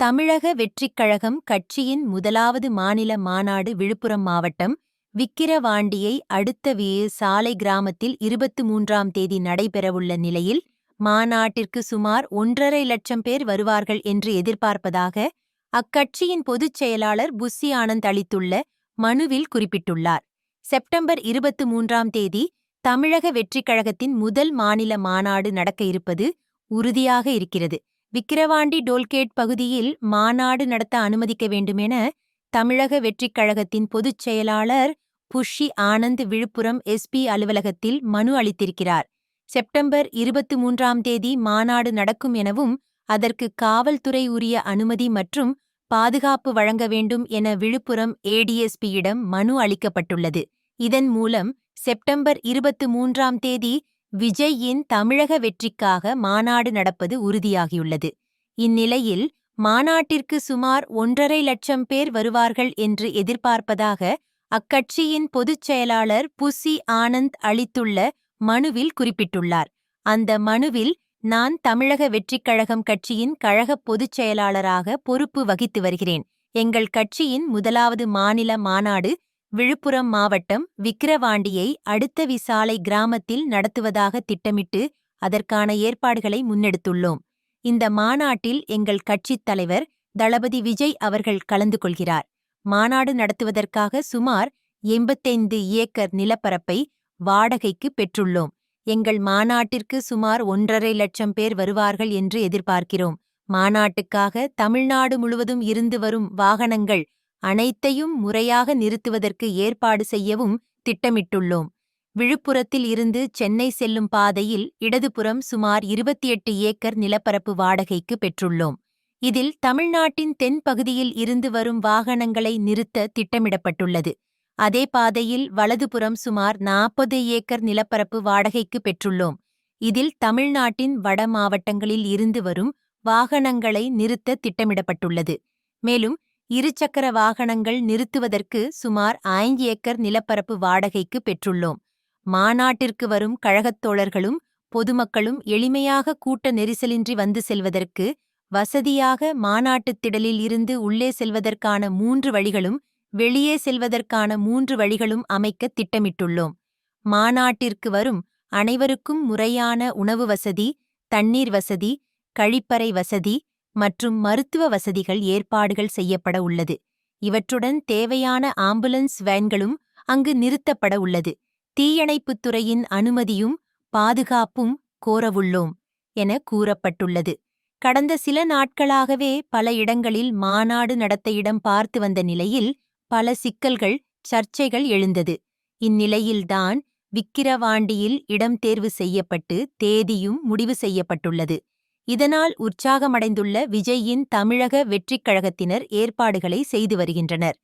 தமிழக வெற்றிக் கழகம் கட்சியின் முதலாவது மாநில மாநாடு விழுப்புரம் மாவட்டம் விக்கிரவாண்டியை அடுத்த வே சாலை கிராமத்தில் இருபத்து மூன்றாம் தேதி நடைபெறவுள்ள நிலையில் மாநாட்டிற்கு சுமார் ஒன்றரை லட்சம் பேர் வருவார்கள் என்று எதிர்பார்ப்பதாக அக்கட்சியின் பொதுச் செயலாளர் புஸ்ஸி ஆனந்த் அளித்துள்ள மனுவில் குறிப்பிட்டுள்ளார். செப்டம்பர் இருபத்து மூன்றாம் தேதி தமிழக வெற்றிக் கழகத்தின் முதல் மாநில மாநாடு நடக்க இருப்பது உறுதியாக இருக்கிறது. விக்கிரவாண்டி டோல்கேட் பகுதியில் மாநாடு நடத்த அனுமதிக்க வேண்டுமென தமிழக வெற்றிக் கழகத்தின் பொதுச் செயலாளர் புஷி ஆனந்த் விழுப்புரம் எஸ்பி அலுவலகத்தில் மனு அளித்திருக்கிறார். செப்டம்பர் இருபத்து மூன்றாம் தேதி மாநாடு நடக்கும் எனவும் அதற்கு காவல்துறை உரிய அனுமதி மற்றும் பாதுகாப்பு வழங்க வேண்டும் என விழுப்புரம் ஏடிஎஸ்பியிடம் மனு அளிக்கப்பட்டுள்ளது. இதன் மூலம் செப்டம்பர் இருபத்து மூன்றாம் தேதி விஜய்யின் தமிழக வெற்றிக்காக மாநாடு நடப்பது உறுதியாகியுள்ளது. இந்நிலையில் மாநாட்டிற்கு சுமார் ஒன்றரை லட்சம் பேர் வருவார்கள் என்று எதிர்பார்ப்பதாக அக்கட்சியின் பொதுச் செயலாளர் புசி ஆனந்த் அளித்துள்ள மனுவில் குறிப்பிட்டுள்ளார். அந்த மனுவில் நான் தமிழக வெற்றிக் கழகம் கட்சியின் கழகப் பொதுச் செயலாளராக பொறுப்பு வகித்து வருகிறேன். எங்கள் கட்சியின் முதலாவது மாநில மாநாடு விழுப்புரம் மாவட்டம் விக்கிரவாண்டியை அடுத்த விசாலை கிராமத்தில் நடத்துவதாக திட்டமிட்டு அதற்கான ஏற்பாடுகளை முன்னெடுத்துள்ளோம். இந்த மாநாட்டில் எங்கள் கட்சித் தலைவர் தளபதி விஜய் அவர்கள் கலந்து கொள்கிறார். மாநாடு நடத்துவதற்காக சுமார் எண்பத்தைந்து ஏக்கர் நிலப்பரப்பை வாடகைக்கு பெற்றுள்ளோம். எங்கள் மாநாட்டிற்கு சுமார் ஒன்றரை லட்சம் பேர் வருவார்கள் என்று எதிர்பார்க்கிறோம். மாநாட்டுக்காக தமிழ்நாடு முழுவதும் இருந்து வரும் வாகனங்கள் அனைத்தையும் முறையாக நிறுத்துவதற்கு ஏற்பாடு செய்யவும் திட்டமிட்டுள்ளோம். விழுப்புரத்தில் இருந்து சென்னை செல்லும் பாதையில் இடதுபுறம் சுமார் இருபத்தி எட்டு ஏக்கர் நிலப்பரப்பு வாடகைக்கு பெற்றுள்ளோம். இதில் தமிழ்நாட்டின் தென்பகுதியில் இருந்து வரும் வாகனங்களை நிறுத்த திட்டமிடப்பட்டுள்ளது. அதே பாதையில் வலதுபுறம் சுமார் நாற்பது ஏக்கர் நிலப்பரப்பு வாடகைக்கு பெற்றுள்ளோம். இதில் தமிழ்நாட்டின் வட மாவட்டங்களில் இருந்து வரும் வாகனங்களை நிறுத்த திட்டமிடப்பட்டுள்ளது. மேலும் இருசக்கர வாகனங்கள் நிறுத்துவதற்கு சுமார் ஐந்து ஏக்கர் நிலப்பரப்பு வாடகைக்கு பெற்றுள்ளோம். மாநாட்டிற்கு வரும் கழகத் தோழர்களும் பொதுமக்களும் எளிமையாக கூட்ட நெரிசலின்றி வந்து செல்வதற்கு வசதியாக மாநாட்டுத் திடலில் இருந்து உள்ளே செல்வதற்கான மூன்று வழிகளும் வெளியே செல்வதற்கான மூன்று வழிகளும் அமைக்க திட்டமிட்டுள்ளோம். மாநாட்டிற்கு வரும் அனைவருக்கும் முறையான உணவு வசதி தண்ணீர் வசதி கழிப்பறை வசதி மற்றும் மருத்துவ வசதிகள் ஏற்பாடுகள் செய்யப்பட உள்ளது. இவற்றுடன் தேவையான ஆம்புலன்ஸ் வேன்களும் அங்கு நிறுத்தப்பட உள்ளது. தீயணைப்புத் துறையின் அனுமதியும் பாதுகாப்பும் கோரவுள்ளோம் என கூறப்பட்டுள்ளது. கடந்த சில நாட்களாகவே பல இடங்களில் மாநாடு நடத்த இடம் பார்த்து வந்த நிலையில் பல சிக்கல்கள் சர்ச்சைகள் எழுந்தது. இந்நிலையில்தான் விக்கிரவாண்டியில் இடம் தேர்வு செய்யப்பட்டு தேதியும் முடிவு செய்யப்பட்டுள்ளது. இதனால் உற்சாகமடைந்துள்ள விஜய்யின் தமிழக வெற்றிக் கழகத்தினர் ஏற்பாடுகளை செய்து வருகின்றனர்.